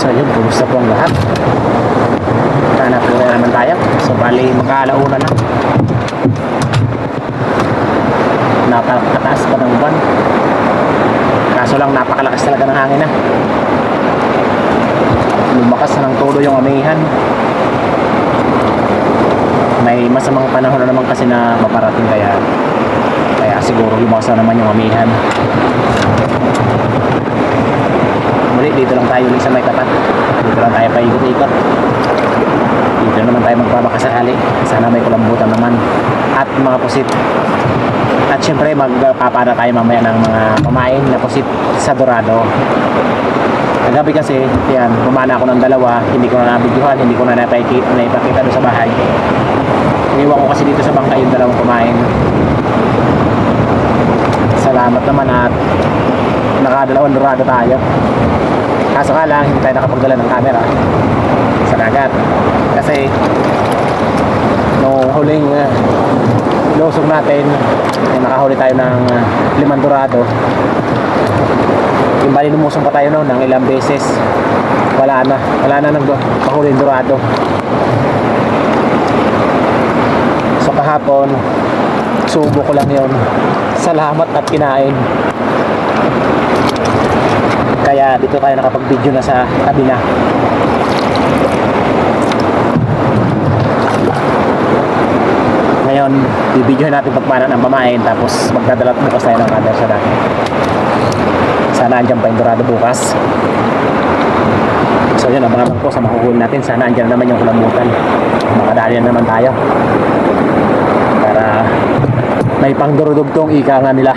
So yun, kumusta po ang lahat? Hanap ko na naman tayo. So bali, magkaalauna na. Napakataas pa ng buwan. Kaso lang napakalakas talaga ng hangin na. Lumakas na ng todo yung amihan. May masamang panahon na naman kasi na maparating kaya kaya siguro lumakas na naman yung amihan. Muli, dito lang tayo ulit sa may kapat. Dito lang tayo paikot-ikot. Dito naman tayo magpapakasakali. Sana may kulambutan naman. At mga pusit. At syempre, magpapana tayo mamaya ng mga kumain na pusit sa Dorado. Kagabi kasi, yan, pumana ako ng dalawa. Hindi ko na nabidyohan, hindi ko na naipakita, naipakita doon sa bahay. Iniwan ko kasi dito sa bangka yung dalawang kumain. Salamat naman at nakadalawang Dorado tayo. Kaso ka lang, hindi tayo nakapagdala ng camera sa dagat. Kasi, nung huling uh, lusog natin, eh, nakahuli tayo ng uh, limang dorado. Yung bali lumusong pa tayo noon ng ilang beses. Wala na. Wala na nang pahuling dorado. So kahapon, subo ko lang yon Salamat at kinain. Kaya dito tayo nakapag-video na sa kabina. Ngayon, bibidyohan natin pagpana ng pamain tapos magdadala bukas tayo ng camera sa. Sana andyan pa yung dorado bukas. So yun, abangan ko sa mahuhuli natin. Sana andyan na naman yung kulambutan. Makadali na naman tayo. Para may pangdurudugtong ika nga nila.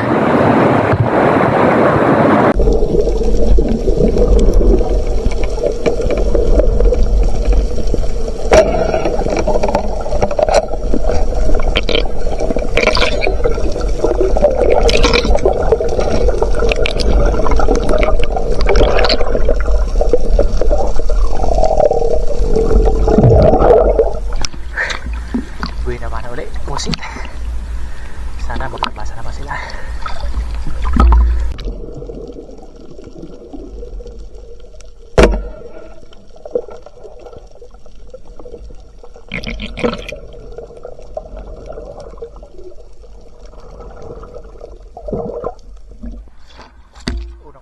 Unang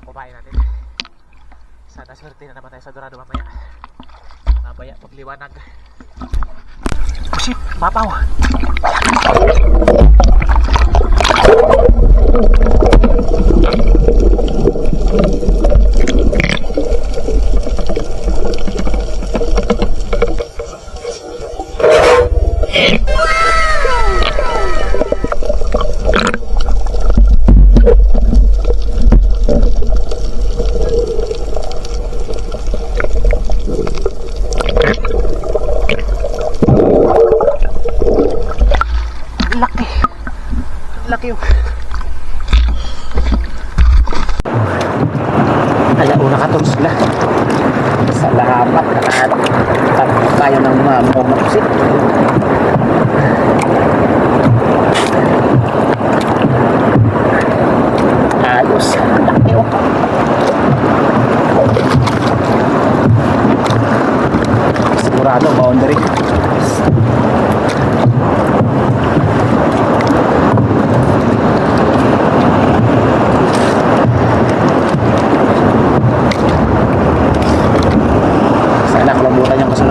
kumain natin. Sana swerte na naman tayo sa Dorado mamaya. Mamaya pagliwanag. Pusit, mapaw. Sana kulambutan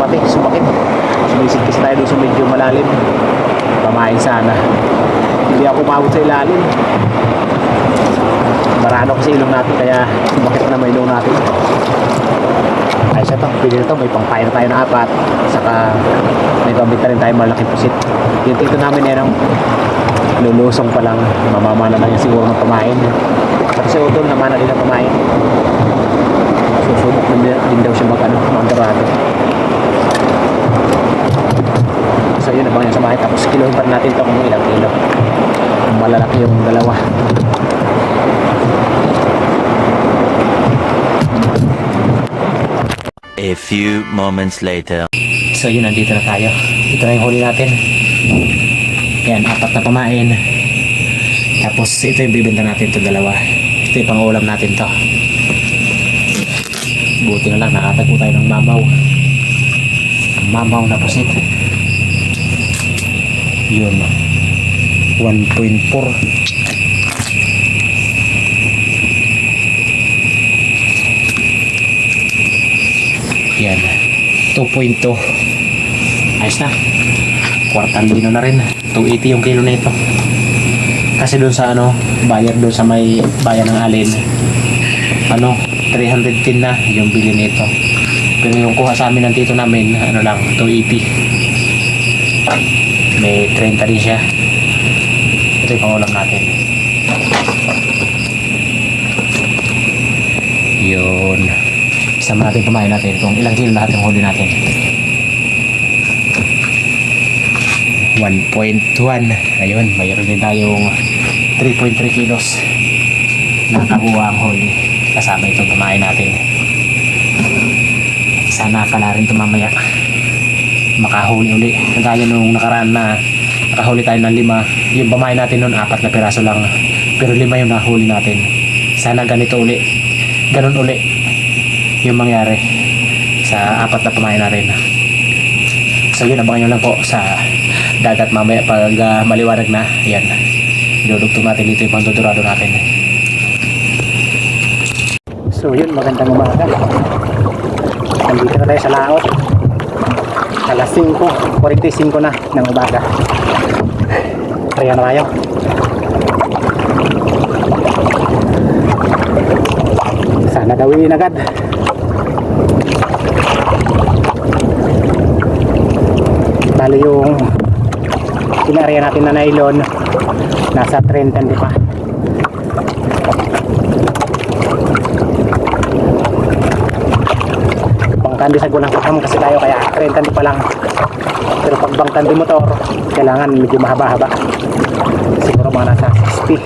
pati, sumakit. Sumisid kasi tayo doon sa medyo malalim. Pamain sana. Hindi ako umabot sa ilalim. Marano kasi ilong natin kaya sumakit na may ilong natin. Ay siya to, pili na to, may pangpain na tayo na apat. Saka may gamit na rin tayo malaking pusit. Yung tito namin yan ang lulusong pa lang. Mamama na lang yung siguro ng pamain. Kasi si Utol naman na din ang pamain. Susubok din, din daw siya mag ano, So yun abang yan sa bahay. Tapos kilohin pa natin ito kung ilang kilo. Malalaki yung dalawa. A few moments later. So yun, nandito na tayo. Ito na yung huli natin. Yan, apat na pamain. Tapos ito yung bibenta natin to dalawa. Ito yung pang-ulam natin to. Buti na lang, nakatago tayo ng mamaw. Ang mamaw na pusit. Yun. 1.4. Yan. 2.2. Ayos na. Kwartang lino na rin. 280 yung kilo na ito. Kasi doon sa ano, bayar doon sa may bayan ng alin. Ano, 310 na yung bili nito. Pero yung kuha sa amin ng tito namin, ano lang, 280. May 30 rin siya. Ito yung pangulam natin. Yun. Isama natin kumain natin kung ilang kilo lahat yung huli natin. 1.1 ayun mayroon din tayong 3.3 kilos na nakuha ang huli kasama itong kumain natin sana pala rin ito mamaya makahuli uli kagaya nung nakaraan na nakahuli tayo ng lima yung pamain natin nun apat na piraso lang pero lima yung nahuli natin sana ganito uli ganun uli yung mangyari sa apat na pamain natin So yun, abangan nyo lang po sa dagat mamaya pag ah, maliwanag na. Yan. Idudugtong natin dito yung pangdudurado natin. So yun, magandang umaga. Nandito na tayo sa laot. Alas 5, 45 na ng umaga. Kaya na tayo. Sana gawin agad. Bali yung inarea natin na nylon nasa 30 di pa. Sa gulang sakam kasi tayo kaya 30 di pa lang. Pero pag bangkandi motor, kailangan medyo mahaba-haba. Siguro mga nasa 60.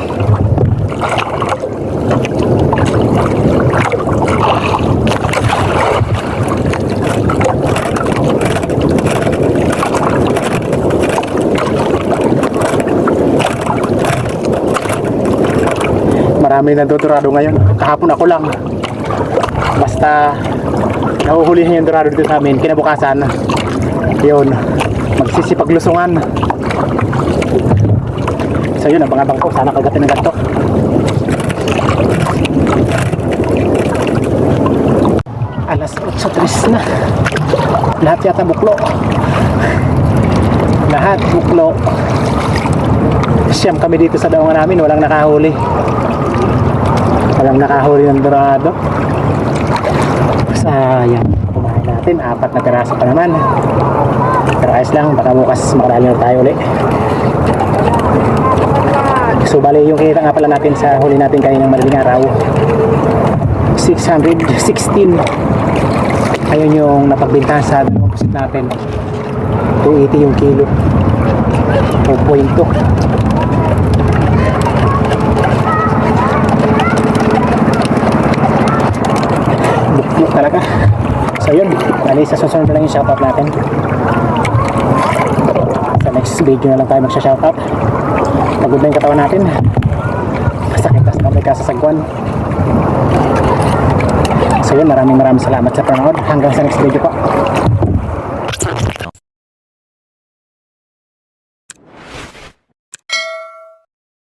Marami na dorado ngayon. Kahapon ako lang. Basta nahuhulihan yung dorado dito sa amin. Kinabukasan, yun, magsisipaglusungan. So yun, abang-abang ko. Sana kagatin ng ganito. Alas 8.3 na. lahat yata buklo lahat buklo siyam kami dito sa daungan namin walang nakahuli walang nakahuli ng dorado sayang kumain natin. Apat na piraso pa naman. Pero ayos lang baka bukas makarami na tayo ulit. So bali yung kita nga pala natin sa huli natin kaninang madaling araw. 616 ayun yung napagbintahan sa dalawang pusit natin 280 yung kilo. 2.2 bukbuk talaga. So yun. Bali sa susunod lang yung shoutout natin. Sa next video na lang tayo magsha shoutout pagod na yung katawan natin. Masakit tas na may kasasagwan so yun. Maraming maraming salamat sa panood. Hanggang sa next video po